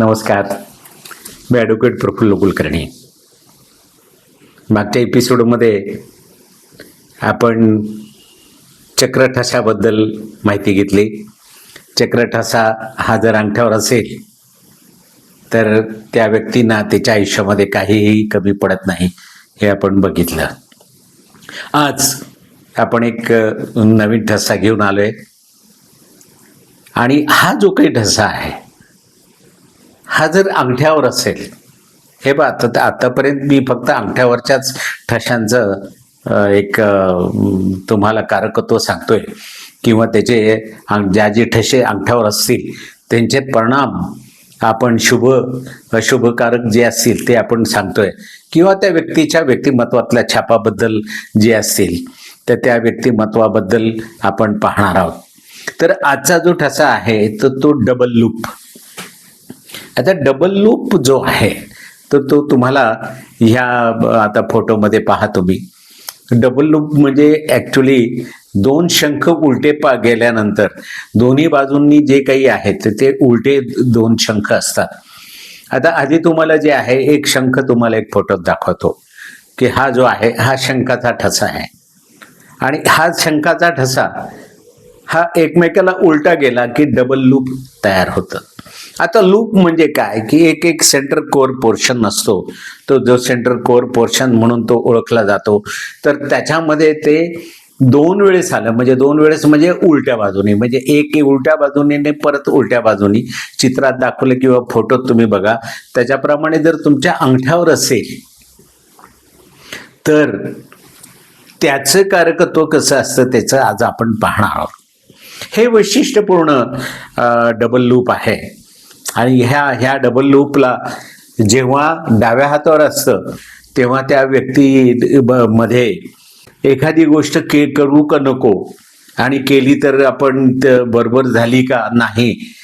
नमस्कार. मी ॲडव्होकेट प्रफुल्ल कुलकर्णी. मागच्या एपिसोडमध्ये आपण चक्रठसाबद्दल माहिती घेतली. चक्रठसा हा जर अंगठ्यावर असेल तर त्या व्यक्तींना त्याच्या आयुष्यामध्ये काहीही कमी पडत नाही हे आपण बघितलं. आज आपण एक नवीन ठसा घेऊन आलोय. आणि हा जो काही ठसा आहे हा जर अंगठ्यावर असेल हे बा आता आतापर्यंत मी फक्त अंगठ्यावरच्याच ठशांचं एक तुम्हाला कारकत्व सांगतोय. किंवा त्याचे अंग- ज्या जे ठसे अंगठ्यावर असतील त्यांचे परिणाम आपण शुभ अशुभकारक जे असतील ते आपण सांगतोय. किंवा त्या व्यक्तीच्या व्यक्तिमत्वातल्या छापाबद्दल जे असतील तर त्या व्यक्तिमत्वाबद्दल आपण पाहणार आहोत. तर आजचा जो ठसा आहे तर तो डबल लूप आता डबल लूप जो आहे तर तो तुम्हाला ह्या आता फोटोमध्ये पहा तुम्ही. डबल लूप म्हणजे ॲक्च्युली दोन शंख उलटे पा गेल्यानंतर दोन्ही बाजूंनी जे काही आहेत ते उलटे दोन शंख असतात. आता आधी तुम्हाला जे आहे एक शंख तुम्हाला एक फोटोत दाखवतो की हा जो आहे हा शंखाचा ठसा आहे. आणि हा शंखाचा ठसा हा एकमेकाला उलटा गेला की डबल लूप तयार होतं. आता लूप म्हणजे काय? की एक एक सेंटर कोर पोर्शन असतो तो जो सेंटर कोर पोर्शन म्हणून तो ओळखला जातो. तर त्याच्यामध्ये ते दोन वेळेस आलं. म्हणजे दोन वेळेस म्हणजे उलट्या बाजूने. म्हणजे एक उलट्या बाजूने ने परत उलट्या बाजूनी. चित्रात दाखवलं किंवा फोटोत तुम्ही बघा. त्याच्याप्रमाणे जर तुमच्या अंगठ्यावर असेल तर त्याचं कारकत्व कसं असतं त्याचं आज आपण पाहणार आहोत. हे वैशिष्ट्यपूर्ण डबल लूप आहे. आणि ह्या ह्या डबल लूपला जेव्हा डाव्या हातावर असतं तेव्हा त्या व्यक्ती ब- मध्ये एखादी गोष्ट के करू का नको? आणि केली तर आपण बरोबर झाली का नाही?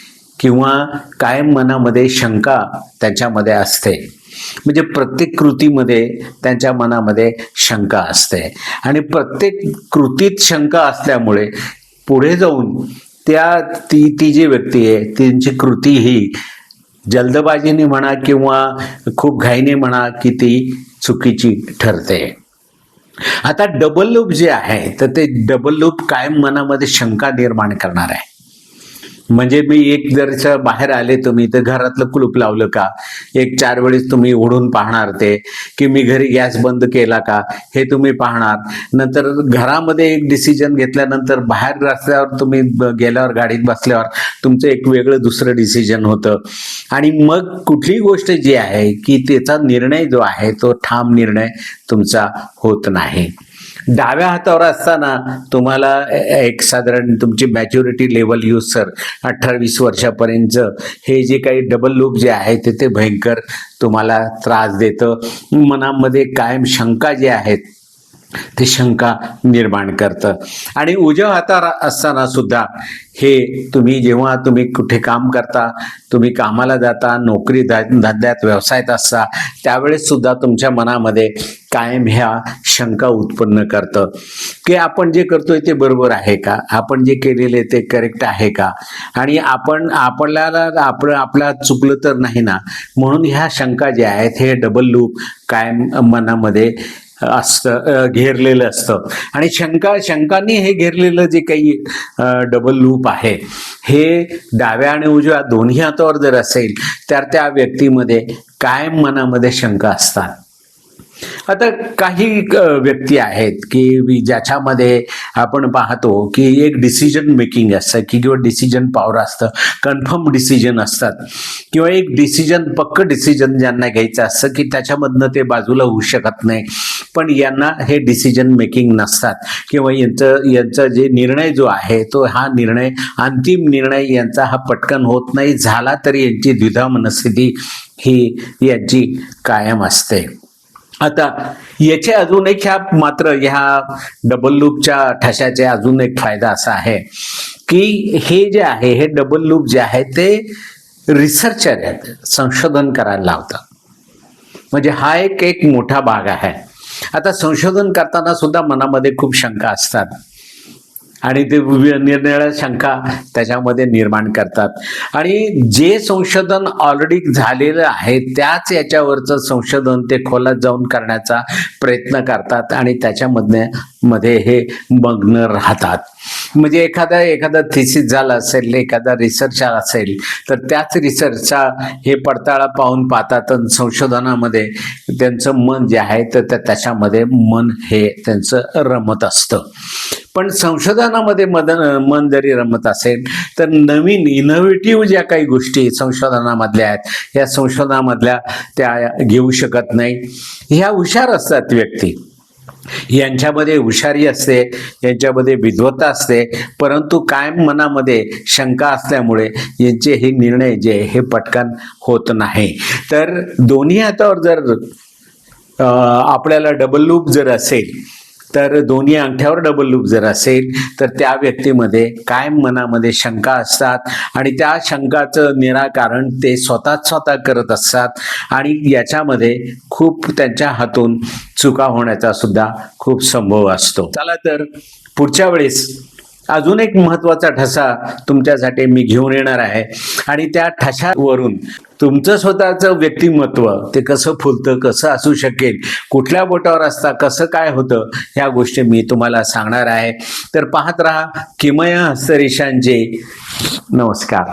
किंवा कायम मनामध्ये शंका त्याच्यामध्ये असते. म्हणजे प्रत्येक कृतीमध्ये त्यांच्या मनामध्ये शंका असते. आणि प्रत्येक कृतीत शंका असल्यामुळे पुढे जाऊन त्या ती ती जी व्यक्ती आहे त्यांची कृती ही जल्दबाजीने म्हणा किंवा खूप घाईने म्हणा की ती चुकीची ठरते. आता डबल लूप जे आहे तर ते डबल लूप कायम मनामध्ये शंका निर्माण करणार आहे. म्हणजे मी एक जर बाहेर आले तुम्ही तर घरातलं कुलूप लावलं का? एक चार वेळेस तुम्ही उडून पाहणार ते की मी घरी गॅस बंद केला का? हे तुम्ही पाहणार. नंतर घरामध्ये एक डिसिजन घेतल्यानंतर बाहेर रस्त्यावर तुम्ही गेल्यावर गाडीत बसल्यावर तुमचं एक वेगळं दुसरं डिसिजन होतं. आणि मग कुठली गोष्ट जी आहे की त्याचा निर्णय जो आहे तो ठाम निर्णय तुमचा होत नाही. डाव्या हातावर असताना तुम्हाला एक साधारण तुमची मॅच्युरिटी लेवल यूज सर अठरा वीस वर्षापर्यंत हे जे काही डबल लूप जे आहे ते ते भयंकर तुम्हाला त्रास देतं. मनामध्ये कायम शंका जे आहेत ते शंका निर्माण करतं. आणि उजव हातावर असताना सुद्धा हे तुम्ही जेव्हा तुम्ही कुठे काम करता तुम्ही कामाला जाता नोकरी धंद्यात व्यवसायात असता त्यावेळेस सुद्धा तुमच्या मनामध्ये कायम ह्या शंका उत्पन्न करतं. की आपण जे करतोय ते बरोबर आहे का? आपण जे केलेले ते करेक्ट आहे का? आणि आपण आपल्याला आपण आपल्या चुकलं तर नाही ना? म्हणून ह्या शंका ज्या आहेत हे डबल लूप कायम मनामध्ये असतं घेरलेलं असतं. आणि शंका शंकांनी हे घेरलेलं जे काही डबल लूप आहे हे डाव्या आणि उजव्या दोन्ही हातावर जर असेल तर त्या व्यक्तीमध्ये कायम मनामध्ये शंका असतात. आता काही व्यक्ती आहेत की ज्याच्यामध्ये आपण पाहतो की एक डिसिजन मेकिंग असतं की किंवा डिसिजन पॉवर असतं कन्फर्म डिसिजन असतात किंवा एक डिसिजन पक्क डिसिजन ज्यांना घ्यायचं असतं की त्याच्यामधनं ते बाजूला होऊ शकत नाही. पण यांना हे डिसिजन मेकिंग नसतात. किंवा यांचं यांचा जे निर्णय जो आहे तो हा निर्णय अंतिम निर्णय यांचा हा पटकन होत नाही. झाला तरी यांची द्विधा मनस्थिती ही यांची कायम असते. आता याचे अजून एक ह्या मात्र ह्या डबल लूपच्या ठशाचे अजून एक फायदा असा आहे की हे जे आहे हे डबल लूप जे आहे ते रिसर्चर आहेत संशोधन करायला लावतात. म्हणजे हा एक एक मोठा भाग आहे. आता संशोधन करताना सुद्धा मनामध्ये खूप शंका असतात. आणि ते निरनिराळ्या शंका त्याच्यामध्ये निर्माण करतात. आणि जे संशोधन ऑलरेडी झालेलं आहे त्याच याच्यावरचं संशोधन ते खोलात जाऊन करण्याचा प्रयत्न करतात आणि त्याच्यामधने मध्ये हे मग्न राहतात. म्हणजे एखादा एखादा थिसिस झाला असेल एखादा रिसर्च असेल तर त्याच रिसर्चचा हे पडताळा पाहून पाहतात आणि संशोधनामध्ये त्यांचं मन जे आहे तर त्या- त्याच्यामध्ये मन हे त्यांचं रमत असतं. पण संशोधनामध्ये मदन मन जरी रमत असेल तर नवीन इनोव्हेटिव्ह ज्या काही गोष्टी संशोधनामधल्या आहेत या संशोधनामधल्या त्या घेऊ शकत नाही. ह्या हुशार असतात व्यक्ती. यांच्यामध्ये हुशारी असते यांच्यामध्ये विद्वत्ता असते परंतु कायम मनामध्ये शंका असल्यामुळे यांचे हे निर्णय जे हे पटकन होत नाही. तर दोन्ही हातावर जर आपल्याला डबल लूप जर असेल तर दोन्ही अंगठ्यावर डबल लूप जर असेल तर त्या व्यक्तीमध्ये कायम मनामध्ये शंका असतात? आणि त्या शंकाचं निराकरण ते स्वतःच स्वतः करत असतात. आणि याच्यामध्ये खूप त्यांच्या हातून चुका होण्याचा सुद्धा खूप संभव असतो. चला तर पुढच्या वेळेस अजून एक महत्त्वाचा ठसा तुमच्यासाठी मी घेऊन येणार आहे. आणि त्या ठशावरून तुमचं स्वतःचं व्यक्तिमत्व ते कसं फुलतं कसं असू शकेल कुठल्या बोटावर असता कसं काय होतं ह्या गोष्टी मी तुम्हाला सांगणार आहे. तर पाहत राहा किमया हस्तरेषांचे नमस्कार.